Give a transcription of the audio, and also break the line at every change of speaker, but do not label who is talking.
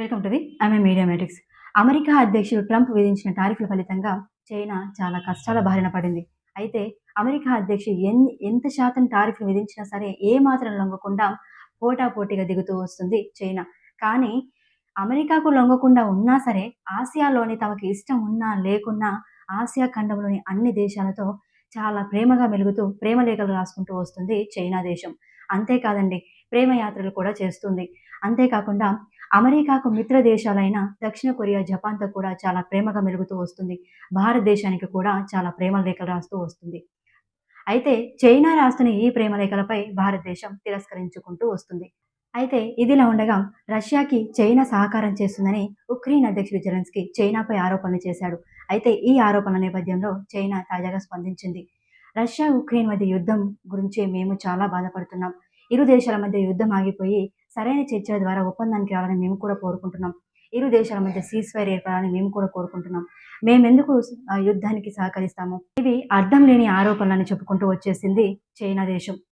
Welcome to the IM media metrics America అధ్యక్షుడు Trump విధించిన టారిఫ్ల ఫలితంగా చైనా చాలా కష్టాల బారిన పడింది. అయితే అమెరికా అధ్యక్షుడు ఎన్ని ఎంత శాతం టారిఫ్లు విధించినా సరే ఏ మాత్రం లొంగకుండా పోటాపోటీగా దిగుతూ వస్తుంది చైనా. కానీ అమెరికాకు లొంగకుండా ఉన్నా సరే ఆసియాలోని తమకి ఇష్టం ఉన్నా లేకున్నా ఆసియా ఖండంలోని అన్ని దేశాలతో చాలా ప్రేమగా మెలుగుతూ ప్రేమ లేఖలు రాసుకుంటూ వస్తుంది చైనా దేశం. అంతేకాదండి ప్రేమ యాత్రలు కూడా చేస్తుంది. అంతేకాకుండా అమెరికాకు మిత్ర దేశాలైన దక్షిణ కొరియా జపాన్తో కూడా చాలా ప్రేమగా మెలుగుతూ వస్తుంది. భారతదేశానికి కూడా చాలా ప్రేమ లేఖలు రాస్తూ వస్తుంది. అయితే చైనా రాస్తున్న ఈ ప్రేమలేఖలపై భారతదేశం తిరస్కరించుకుంటూ వస్తుంది. అయితే ఇదిలా ఉండగా రష్యాకి చైనా సహకారం చేస్తుందని ఉక్రెయిన్ అధ్యక్షుడు జెలెన్స్కీ చైనాపై ఆరోపణలు చేశాడు. అయితే ఈ ఆరోపణల నేపథ్యంలో చైనా తాజాగా స్పందించింది. రష్యా ఉక్రెయిన్ మధ్య యుద్ధం గురించి మేము చాలా బాధపడుతున్నాం. ఇరు దేశాల మధ్య యుద్ధం ఆగిపోయి సరైన చర్చల ద్వారా ఒప్పందానికి రావాలని మేము కూడా కోరుకుంటున్నాం. ఇరు దేశాల మధ్య సీజ్ ఫైర్ ఏర్పడాలని మేము కూడా కోరుకుంటున్నాం. మేమెందుకు యుద్ధానికి సహకరిస్తాము? ఇవి అర్థం లేని ఆరోపణలని చెప్పుకుంటూ వచ్చేసింది చైనా దేశం.